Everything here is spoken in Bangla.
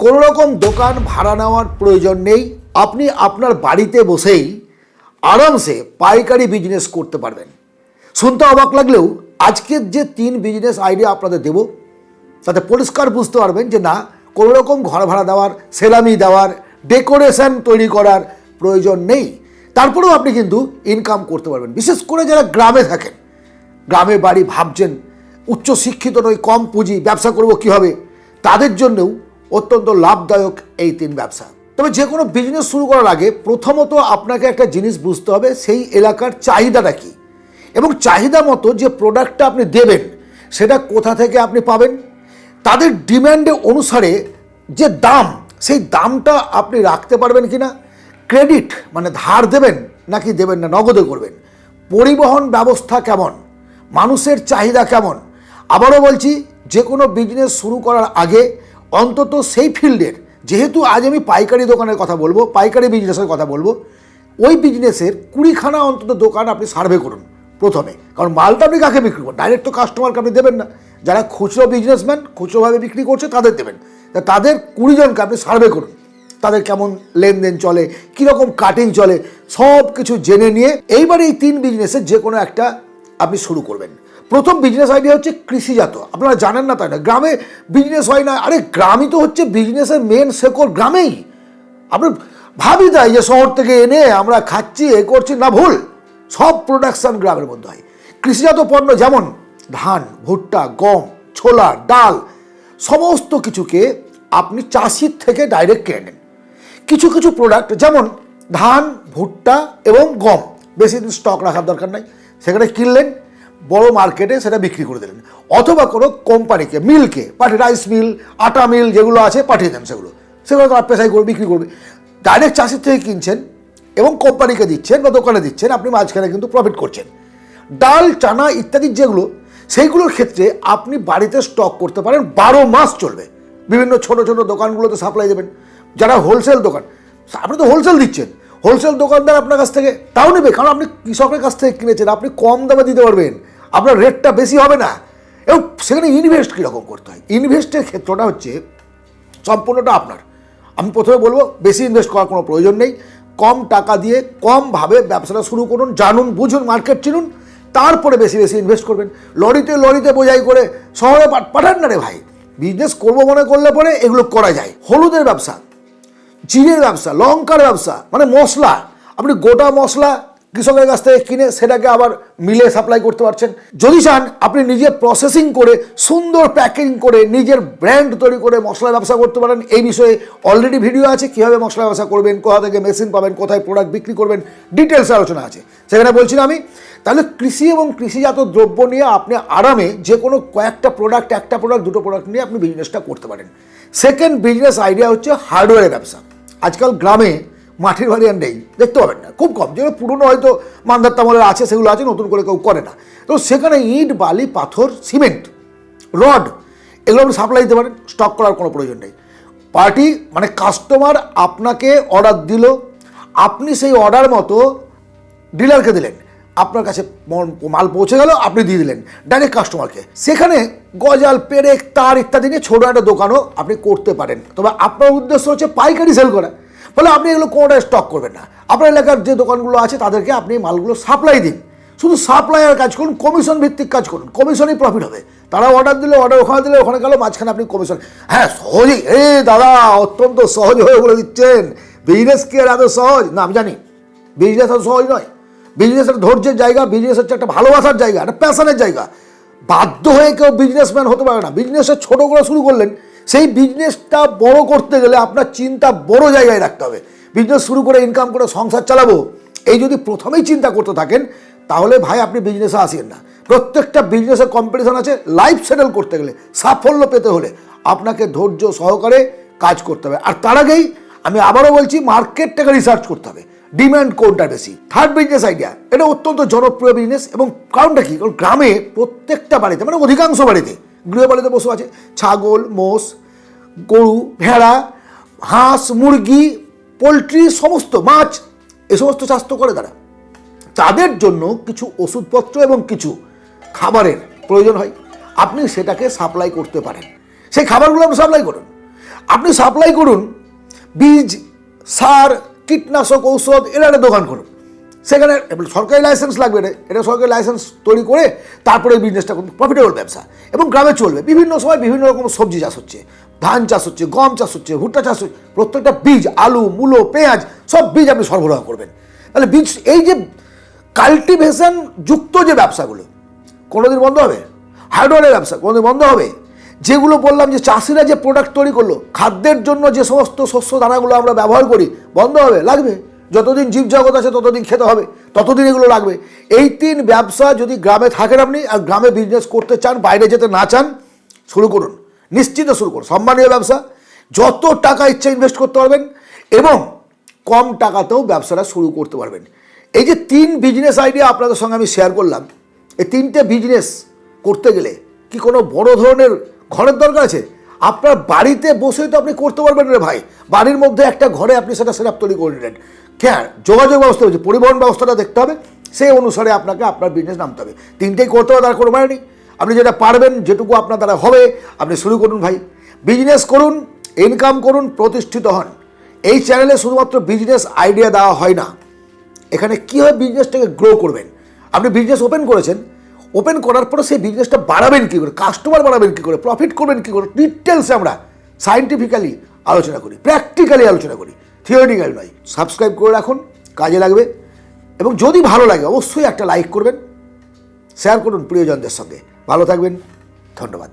কোনো রকম দোকান ভাড়া নেওয়ার প্রয়োজন নেই। আপনি আপনার বাড়িতে বসেই আরামসে পাইকারি বিজনেস করতে পারবেন। শুনতে অবাক লাগলেও আজকের যে তিন বিজনেস আইডিয়া আপনাদের দেব, তাতে পরিষ্কার বুঝতে পারবেন যে না কোনো রকম ঘর ভাড়া দেওয়ার, সেলামি দেওয়ার ডেকোরেশন তৈরি করার প্রয়োজন নেই। তারপরেও আপনি কিন্তু ইনকাম করতে পারবেন। বিশেষ করে যারা গ্রামে থাকেন, গ্রামে বাড়ি ভাবছেন উচ্চ শিক্ষিত নই, কম পুঁজি, ব্যবসা করব কীভাবে? তাদের জন্যও অত্যন্ত লাভদায়ক এই তিন ব্যবসা। তবে যে কোনো বিজনেস শুরু করার আগে প্রথমত আপনাকে একটা জিনিস বুঝতে হবে, সেই এলাকার চাহিদাটা কী? এবং চাহিদা মতো যে প্রোডাক্টটা আপনি দেবেন, সেটা কোথা থেকে আপনি পাবেন? তাদের ডিম্যান্ডে অনুসারে যে দাম, সেই দামটা আপনি রাখতে পারবেন কি না ক্রেডিট মানে ধার দেবেন, নাকি দেবেন না, নগদে করবেন? পরিবহন ব্যবস্থা কেমন? মানুষের চাহিদা কেমন? আবারও বলছি, যে কোনো বিজনেস শুরু করার আগে অন্তত সেই ফিল্ডের, যেহেতু আজ আমি পাইকারি দোকানের কথা বলব, পাইকারি বিজনেসের কথা বলব, ওই বিজনেসের কুড়িখানা অন্তত দোকান আপনি সার্ভে করুন, প্রথমে। কারণ মালটা আপনি কাকে বিক্রি করবেন? ডাইরেক্ট তো কাস্টমারকে আপনি দেবেন না। যারা খুচরো বিজনেসম্যান খুচরোভাবে বিক্রি করছে, তাদের দেবেন। তা তাদের কুড়িজনকে আপনি সার্ভে করুন, তাদের কেমন লেনদেন চলে, কীরকম কাটিং চলে সব কিছু জেনে নিয়ে এইবার এই তিন বিজনেসের যে কোনো একটা আপনি শুরু করবেন। প্রথম বিজনেস আইডিয়া হচ্ছে কৃষিজাত। আপনারা জানেন না তাই না? গ্রামে বিজনেস হয় না। আরে গ্রামই তো হচ্ছে বিজনেসের মেন শেকড় গ্রামেই। আমরা ভাবি তাই যে শহর থেকে এনে আমরা খাচ্ছি, এ করছি, না ভুল। সব প্রোডাকশান গ্রামের মধ্যে হয়। কৃষিজাত পণ্য যেমন ধান, ভুট্টা, গম, ছোলা, ডাল, সমস্ত কিছুকে আপনি চাষির থেকে ডাইরেক্ট কিনে নেন। কিছু কিছু প্রোডাক্ট যেমন ধান, ভুট্টা এবং গম, বেশি দিন স্টক রাখার দরকার নাই। সেখানে কিনলেন বড় মার্কেটে সেটা বিক্রি করে দিলেন। অথবা কোনো কোম্পানিকে, মিলকে, পাঠিয়ে রাইস মিল আটা মিল যেগুলো আছে পাঠিয়ে দেন সেগুলো। সেগুলো তারা পেশাই করে বিক্রি করবে। ডাইরেক্ট চাষির থেকে কিনছেন এবং কোম্পানিকে দিচ্ছেন বা দোকানে দিচ্ছেন, আপনি মাঝখানে কিন্তু প্রফিট করছেন। ডাল, চানা ইত্যাদি যেগুলো, সেইগুলোর ক্ষেত্রে আপনি বাড়িতে স্টক করতে পারেন, বারো মাস চলবে। বিভিন্ন ছোট ছোট দোকানগুলোতে সাপ্লাই দেবেন। যারা হোলসেল দোকান, আপনি তো হোলসেল দিচ্ছেন। হোলসেল দোকানদার আপনার কাছ থেকে, তাও নেবে, কারণ আপনি কৃষকের কাছ থেকে কিনেছেন, আপনি কম দামে দিতে পারবেন। আপনার রেটটা বেশি হবে না। এবং সেখানে ইনভেস্ট কীরকম করতে হয়? ইনভেস্টের ক্ষেত্রটা হচ্ছে, সম্পূর্ণটা আপনার। আমি প্রথমে বলব, বেশি ইনভেস্ট করার কোনো প্রয়োজন নেই। কম টাকা দিয়ে কমভাবে ব্যবসাটা শুরু করুন, জানুন, বুঝুন মার্কেট চিনুন, তারপরে বেশি বেশি ইনভেস্ট করবেন। লরিতে লরিতে বোঝাই করে শহরে পাঠান না রে ভাই। বিজনেস করব মনে করলে পরে এগুলো করা যায়। হলুদের ব্যবসা, জিরের ব্যবসা, লঙ্কার ব্যবসা মানে মশলা। আপনি গোটা মশলা কৃষকের কাছ থেকে কিনে সেটাকে আবার মিলে সাপ্লাই করতে পারছেন। যদি চান আপনি নিজে প্রসেসিং করে সুন্দর প্যাকেজিং করে নিজের ব্র্যান্ড তৈরি করে মশলা ব্যবসা করতে পারেন, এই বিষয়ে অলরেডি ভিডিও আছে। কীভাবে মশলা ব্যবসা করবেন, কোথা থেকে মেশিন পাবেন, কোথায় প্রোডাক্ট বিক্রি করবেন ডিটেলস আলোচনা আছে। সেখানে বলছিলাম আমি। তাহলে কৃষি এবং কৃষিজাত দ্রব্য নিয়ে আপনি আরামে যে কোনো কয়েকটা প্রোডাক্ট একটা প্রোডাক্ট দুটো প্রোডাক্ট নিয়ে আপনি বিজনেসটা করতে পারেন। সেকেন্ড বিজনেস আইডিয়া হচ্ছে হার্ডওয়্যারের ব্যবসা। আজকাল গ্রামে মাটির বাড়ি আর নেই, দেখতে পাবেন না। খুব কম, যেগুলো পুরনো হয়তো মান্দার তামলের আছে, সেগুলো আছে, নতুন করে কেউ করে না। তো সেখানে ইট, বালি, পাথর, সিমেন্ট, রড, এগুলো আপনি সাপ্লাই দিতে পারেন, স্টক করার কোনো প্রয়োজন নেই। পার্টি মানে কাস্টমার আপনাকে অর্ডার দিল, আপনি সেই অর্ডার মতো ডিলারকে দিলেন। আপনার কাছে মাল পৌঁছে গেল, আপনি দিয়ে দিলেন ডাইরেক্ট কাস্টমারকে সেখানে গজাল, পেরেক, তার ইত্যাদি নিয়ে ছোটো একটা দোকানও আপনি করতে পারেন। তবে আপনার উদ্দেশ্য হচ্ছে পাইকারি সেল করা। ফলে আপনি এগুলো কোনোটায় স্টক করবেন না। আপনার এলাকার যে দোকানগুলো আছে, তাদেরকে আপনি মালগুলো সাপ্লাই দিন। শুধু সাপ্লাইয়ের কাজ করুন কমিশন ভিত্তিক কাজ করুন কমিশনই প্রফিট হবে। তারা অর্ডার দিলে অর্ডার ওখানে দিলে, ওখানে গেল, মাঝখানে আপনি কমিশন হ্যাঁ সহজেই। এ দাদা, অত্যন্ত সহজ হয়ে বলে দিচ্ছেন। বিজনেস কি আর এত সহজ? না, আমি জানি। বিজনেস এত সহজ নয়। বিজনেসের ধৈর্যের জায়গা বিজনেস হচ্ছে একটা ভালোবাসার জায়গা, একটা প্যাশনের জায়গা। বাধ্য হয়ে কেউ বিজনেসম্যান হতে পারে না। বিজনেসের ছোটো করে শুরু করলেন সেই বিজনেসটা বড় করতে গেলে আপনার চিন্তা বড় জায়গায় রাখতে হবে। বিজনেস শুরু করে ইনকাম করে সংসার চালাবো, এই যদি প্রথমেই চিন্তা করতে থাকেন, তাহলে ভাই আপনি বিজনেসে আসেন না। প্রত্যেকটা বিজনেসের কম্পিটিশন আছে লাইফ সেটেল করতে গেলে, সাফল্য পেতে হলে আপনাকে ধৈর্য সহকারে কাজ করতে হবে। আর তার আগেই আমি আবারও বলছি মার্কেটটাকে রিসার্চ করতে হবে। ডিমান্ড কোনটা বেশি? থার্ড বিজনেস আইডিয়া এটা অত্যন্ত জনপ্রিয় বিজনেস এবং কারণটা কি? কারণ গ্রামে প্রত্যেকটা বাড়িতে মানে অধিকাংশ বাড়িতে গৃহপালিত পশু আছে ছাগল, মোষ গরু, ভেড়া, হাঁস, মুরগি, পোলট্রি, সমস্ত মাছ, এ সমস্ত তো করে তারা। তাদের জন্য কিছু ওষুধপত্র এবং কিছু খাবারের প্রয়োজন হয়। আপনি সেটাকে সাপ্লাই করতে পারেন। সেই খাবারগুলো আপনি সাপ্লাই করুন। আপনি সাপ্লাই করুন বীজ, সার, কীটনাশক ঔষধ, এর দোকান করুন। সেখানে সরকারি লাইসেন্স লাগবে না এটা সরকারি লাইসেন্স তৈরি করে তারপরে বিজনেসটা করুন। প্রফিটেবল ব্যবসা। এবং গ্রামে চলবে। বিভিন্ন সময় বিভিন্ন রকম সবজি চাষ হচ্ছে। ধান চাষ হচ্ছে, গম চাষ হচ্ছে, ভুট্টা চাষ হচ্ছে, প্রত্যেকটা বীজ, আলু, মূলো, পেঁয়াজ, সব বীজ আপনি সরবরাহ করবেন। তাহলে বীজ, এই যে কাল্টিভেশন যুক্ত যে ব্যবসাগুলো, কোনোদিন বন্ধ হবে? হার্ডওয়ারের ব্যবসা কোনোদিন বন্ধ হবে? যেগুলো বললাম যে চাষিরা যে প্রোডাক্ট তৈরি করল, খাদ্যের জন্য যে সমস্ত শস্য দানাগুলো আমরা ব্যবহার করি, বন্ধ হবে? লাগবে। যতদিন জীবজগৎ আছে, ততদিন খেতে হবে, ততদিন এগুলো লাগবে। এই তিন ব্যবসা যদি গ্রামে থাকেন আপনি, আর গ্রামে বিজনেস করতে চান, বাইরে যেতে না চান, শুরু করুন। নিশ্চিত শুরু করুন সম্মানীয় ব্যবসা, যত টাকা ইচ্ছা ইনভেস্ট করতে পারবেন এবং কম টাকাতেও ব্যবসাটা শুরু করতে পারবেন। এই যে তিন বিজনেস আইডিয়া আপনাদের সঙ্গে আমি শেয়ার করলাম, এই তিনটে বিজনেস করতে গেলে কি কোনো বড় ধরনের ঘরের দরকার আছে? আপনার বাড়িতে বসেই তো আপনি করতে পারবেন রে ভাই। বাড়ির মধ্যে একটা ঘরে আপনি সেটা সেট তৈরি করে নিলেন। হ্যাঁ যোগাযোগ ব্যবস্থা হচ্ছে পরিবহন ব্যবস্থাটা দেখতে হবে। সেই অনুসারে আপনাকে আপনার বিজনেস নামতে হবে। তিনটেই করতে হবে, তার কোনো মানে নেই। আপনি যেটা পারবেন, যেটুকু আপনার দ্বারা হবে, আপনি শুরু করুন ভাই। বিজনেস করুন ইনকাম করুন, প্রতিষ্ঠিত হন। এই চ্যানেলে শুধুমাত্র বিজনেস আইডিয়া দেওয়া হয় না। এখানে কীভাবে বিজনেসটাকে গ্রো করবেন। আপনি বিজনেস ওপেন করেছেন ওপেন করার পরে সেই বিজনেসটা বাড়াবেন কী করে? কাস্টমার বাড়াবেন কী করে? প্রফিট করবেন কী করে? ডিটেলসে আমরা সাইন্টিফিক্যালি আলোচনা করি প্র্যাকটিক্যালি আলোচনা করি। থিওরিটিক্যালি নয় সাবস্ক্রাইব করে রাখুন, কাজে লাগবে। এবং যদি ভালো লাগে, অবশ্যই একটা লাইক করবেন। শেয়ার করুন প্রিয়জনদের সঙ্গে। ভালো থাকবেন ধন্যবাদ।